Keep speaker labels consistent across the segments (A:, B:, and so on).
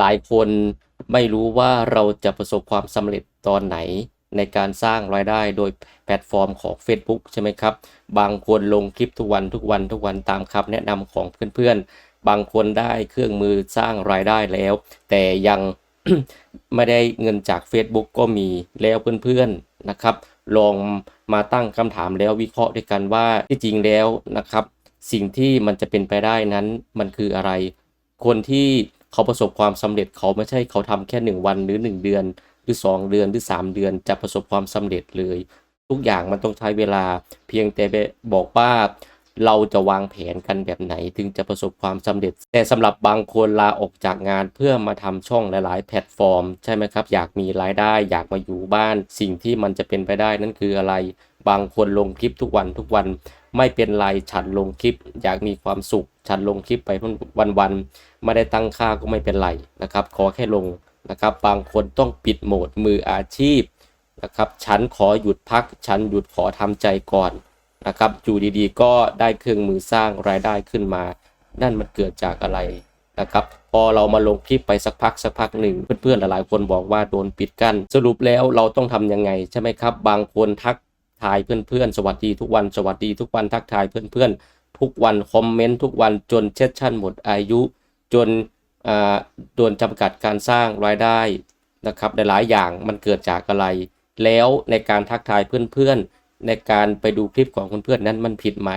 A: หลายคนไม่รู้ว่าเราจะประสบความสำเร็จตอนไหน ในการสร้างรายได้โดยแพลตฟอร์มของ Facebook ใช่ไหมครับ บางคนลงคลิปทุกวันทุกวันทุกวันตามคำแนะนำของเพื่อนๆ บางคนได้เครื่องมือสร้างรายได้แล้ว แต่ยังไม่ได้เงินจาก Facebook ก็มีแล้วเพื่อนๆนะครับ ลองมาตั้งคำถามแล้ววิเคราะห์ด้วยกันว่าที่จริงแล้วนะครับ สิ่งที่มันจะเป็นไปได้นั้นมันคืออะไร คนที่ เขาประสบความสำเร็จเขาไม่ใช่เขาทำแค่ 1 วันหรือ 1 เดือน หรือ 2 เดือนหรือ 3 เดือนจะประสบความสำเร็จเลย ทุกอย่างมันต้องใช้เวลา เพียงแต่บอกว่าเราจะวางแผนกันแบบไหนถึงจะประสบความสำเร็จ แต่สำหรับบางคนลาออกจากงานเพื่อมาทำช่องหลาย ๆ แพลตฟอร์ม ใช่ไหมครับ อยากมีรายได้ อยากมาอยู่บ้าน สิ่งที่มันจะเป็นไปได้นั่นคืออะไร บางคนลงคลิปทุกวันทุกวัน ไม่เป็นไรฉันลงคลิป อยากมีความสุข ฉันลงคลิปไปวันๆไม่ได้ตั้งค่าก็ไม่เป็นไรนะครับ ขอแค่ลงนะครับ บางคนต้องปิดโหมดมืออาชีพนะครับ ฉันขอหยุดพัก ฉันหยุดขอทำใจก่อนนะครับอยู่ดีๆ ก็ได้เครื่องมือสร้างรายได้ขึ้นมา นั่นมันเกิดจากอะไรนะครับ พอเรามาลงคลิปไปสักพักสักพักหนึ่ง เพื่อนๆหลายๆคนบอกว่าโดนปิดกั้นสรุปแล้วเราต้องทำยังไงใช่ไหมครับ บางคนทัก ทายเพื่อนๆ สวัสดีทุกวัน สวัสดีทุกวันทักทายเพื่อนๆ ทุกวันคอมเมนต์ทุกวันจนเช็ดชั่นหมดอายุ จนโดนจำกัดการสร้างรายได้นะครับหลายๆอย่างมันเกิดจากอะไร แล้วในการทักทายเพื่อนๆ ในการไปดูคลิปของเพื่อนๆนั้นมันผิดไหม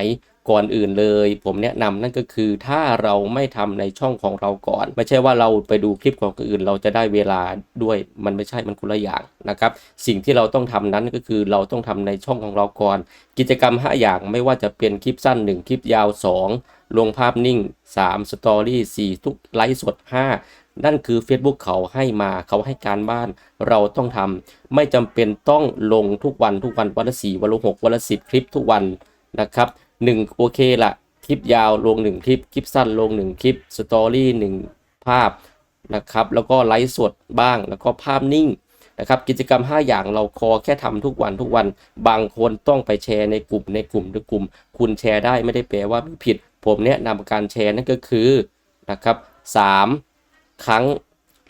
A: ก่อนอื่นเลย ผมแนะนำนั่นก็คือถ้าเราไม่ทำในช่องของเราก่อน ไม่ใช่ว่าเราไปดูคลิปของคนอื่น เราจะได้เวลาด้วยมันไม่ใช่มันคนละอย่างนะครับสิ่งที่เราต้องทำนั้นก็คือเราต้องทำในช่องของเราก่อน กิจกรรม 5 อย่างไม่ว่าจะเป็นคลิปสั้น 1 คลิปยาว 2 ลงภาพนิ่ง 3 สตอรี่4ทุกไลฟ์สด 5 นั่นคือ Facebook เขาให้มาเขาให้การบ้านเราต้องทำไม่จำเป็นต้องลงทุกวันทุกวันวันละสี่วันละหกวันละสิบคลิปทุกวันนะครับ หนึ่งโอเคละคลิปยาวลง 1 คลิป คลิปสั้นลง 1 คลิปสตอรี่1ภาพนะครับ แล้วก็ไลฟ์สดบ้างแล้วก็ภาพนิ่งนะครับกิจกรรม 5 อย่างเราคอแค่ทำทุกวันทุกวันบางคนต้องไปแชร์ในกลุ่มในกลุ่มในกลุ่ม คุณแชร์ได้ไม่ได้แปลว่าผิด ผมแนะนำการแชร์นั่นก็คือนะครับ3ครั้ง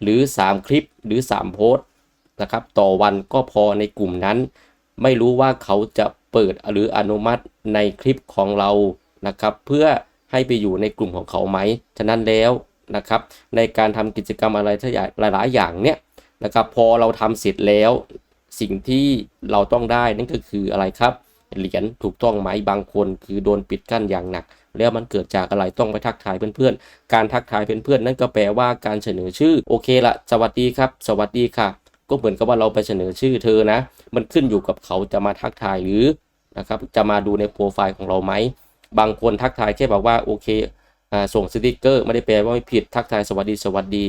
A: หรือ 3 คลิปหรือ 3 โพสต์นะครับต่อวันก็พอในกลุ่มนั้น ไม่รู้ว่าเขาจะเปิดหรืออนุมัติ ในคลิปของเรานะครับ เพื่อให้ไปอยู่ในกลุ่มของเขาไหม ฉะนั้นแล้วนะครับ ในการทำกิจกรรมอะไรทั้งหลาย ๆ อย่างเนี่ยนะครับพอเราทำเสร็จแล้วสิ่งที่เราต้องได้นั่นก็คืออะไรครับ เหรียญถูกต้องไหมบางคนคือโดนปิดกั้นอย่างหนัก แล้วมันเกิดจากอะไรต้องไปทักทายเพื่อนๆ การทักทายเพื่อนๆ นั่นก็แปลว่าการเสนอชื่อโอเคละสวัสดีครับ สวัสดีค่ะ ก็เหมือนกับว่าเราไปเสนอชื่อเธอนะ มันขึ้นอยู่กับเขาจะมาทักทายหรือ นะครับจะมาดูในโปรไฟล์ของเราไหม บางคนทักทายแค่บอกว่าโอเคส่งสติกเกอร์ไม่ได้แปลว่าไม่ผิดทักทายสวัสดีสวัสดี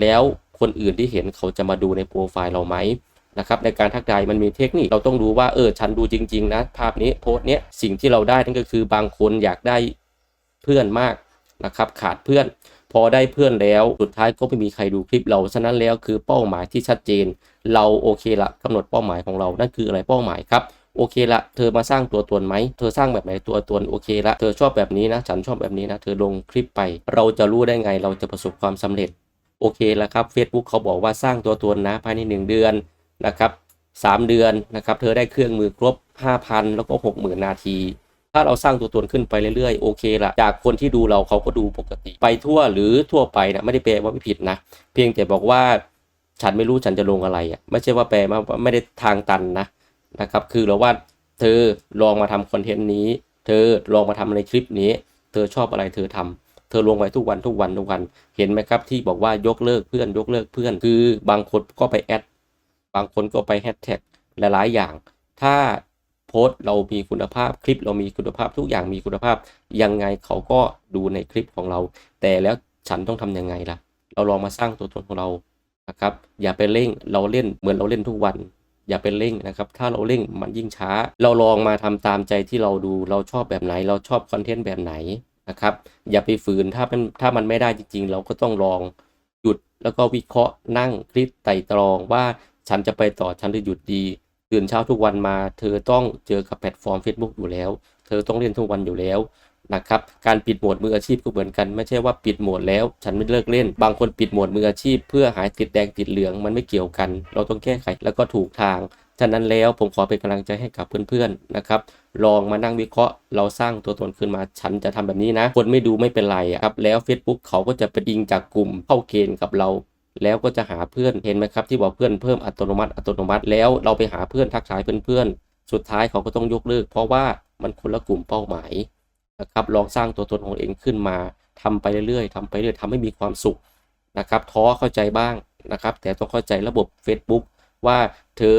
A: แล้วคนอื่นที่เห็นเขาจะมาดูในโปรไฟล์เราไหมนะครับในการทักทายมันมีเทคนิคเราต้องดูว่าเออฉันดูจริง ๆ นะ ภาพนี้โพสต์เนี้ยสิ่งที่เราได้นั่นก็คือบางคนอยากได้เพื่อนมากนะครับขาดเพื่อน พอได้เพื่อนแล้วสุดท้ายก็ไม่มีใครดูคลิปเราฉะนั้นแล้วคือเป้าหมายที่ชัดเจน เราโอเคละกำหนดเป้าหมายของเรานั่นคืออะไรเป้าหมายครับ โอเคละ เธอมาสร้างตัวตนไหม เธอสร้างแบบไหนตัวตนโอเคละ เธอชอบแบบนี้นะ ฉันชอบแบบนี้นะ เธอลงคลิปไป เราจะรู้ได้ไง เราจะประสบความสำเร็จ โอเคล้วครับ Facebook เขาบอกว่าสร้างตัวตนนะภายใน 1 เดือนนะครับ3เดือนนะครับ เธอได้เครื่องมือครบ 5,000 แล้วก็ 60,000 นาที ถ้าเราสร้างตัวตนขึ้นไปเรื่อยๆ โอเคละจากคนที่ดูเราเขาก็ดูปกติ ไปทั่วหรือทั่วไปนะ ไม่ได้แปลว่าไม่ผิดนะ เพียงแต่บอกว่าฉันไม่รู้ฉันจะลงอะไรอะ ไม่ใช่ว่าแปลว่าไม่ได้ทางตันนะ นะครับ คือเราว่าเธอลองมาทำคอนเทนต์นี้ เธอลองมาทำในคลิปนี้ เธอชอบอะไรเธอทำเธอลงไว้ทุกวันทุกวันทุกวัน เห็นไหมครับที่บอกว่ายกเลิกเพื่อนยกเลิกเพื่อน คือบางคนก็ไปแอด บางคนก็ไปแฮชแท็กหลายๆอย่าง ถ้าโพสต์เรามีคุณภาพคลิปเรามีคุณภาพทุกอย่างมีคุณภาพ ยังไงเขาก็ดูในคลิปของเรา แต่แล้วฉันต้องทํำยังไงล่ะ เราลองมาสร้างตัวตนของเรานะครับ อย่าไปเร่งเราเล่นเหมือนเราเล่นทุกวัน อย่าเป็นเร่งนะครับ ถ้าเราเร่งมันยิ่งช้า เราลองมาทำตามใจที่เราดูเราชอบแบบไหน เราชอบคอนเทนต์แบบไหนนะครับ อย่าไปฝืนถ้ามันถ้ามันไม่ได้จริง ๆ เราก็ต้องลองหยุดแล้วก็วิเคราะห์นั่งคลิปไต่ตรองว่าฉันจะไปต่อฉันจะหยุดดีตื่นเช้าทุกวันมา เธอต้องเจอกับแพลตฟอร์ม Facebook อยู่แล้ว เธอต้องเล่นทุกวันอยู่แล้ว นะครับการปิดโหมดมืออาชีพก็เหมือนกัน ไม่ใช่ว่าปิดโหมดแล้ว ฉันไม่เลิกเล่น บางคนปิดโหมดมืออาชีพ เพื่อหายติดแดงติดเหลืองมันไม่เกี่ยวกัน เราต้องแก้ไขแล้วก็ถูกทางฉะนั้นแล้วผมขอเป็นกำลังใจให้กับเพื่อนๆนะครับลองมานั่งวิเคราะห์ เราสร้างตัวตนขึ้นมาฉันจะทำแบบนี้นะ คนไม่ดูไม่เป็นไรครับแล้ว Facebook เขาก็จะไปดิงจากกลุ่มเข้าเกณฑ์กับเราแล้วก็จะหาเพื่อนเห็นไหมครับที่บอกเพื่อนเพิ่มอัตโนมัติอัตโนมัติแล้วเราไปหาเพื่อนทักทายเพื่อนๆสุดท้ายเขาก็ต้องยกเลิก เพราะว่ามันคนละกลุ่มเป้าหมาย นะครับลองสร้างตัวตนของเองขึ้นมาทำไปเรื่อยๆทำไปเรื่อยทำให้มีความสุขนะครับท้อเข้าใจบ้างนะครับ แต่ต้องเข้าใจระบบ Facebook ว่าเธอ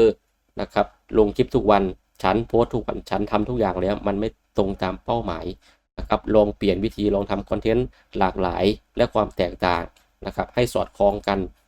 A: นะครับลงคลิปทุกวันฉันโพสทุกวันฉันทำทุกอย่างแล้ว มันไม่ตรงตามเป้าหมายนะครับลองเปลี่ยนวิธีลองทำคอนเทนต์หลากหลายและความแตกต่างนะครับให้สอดคล้องกัน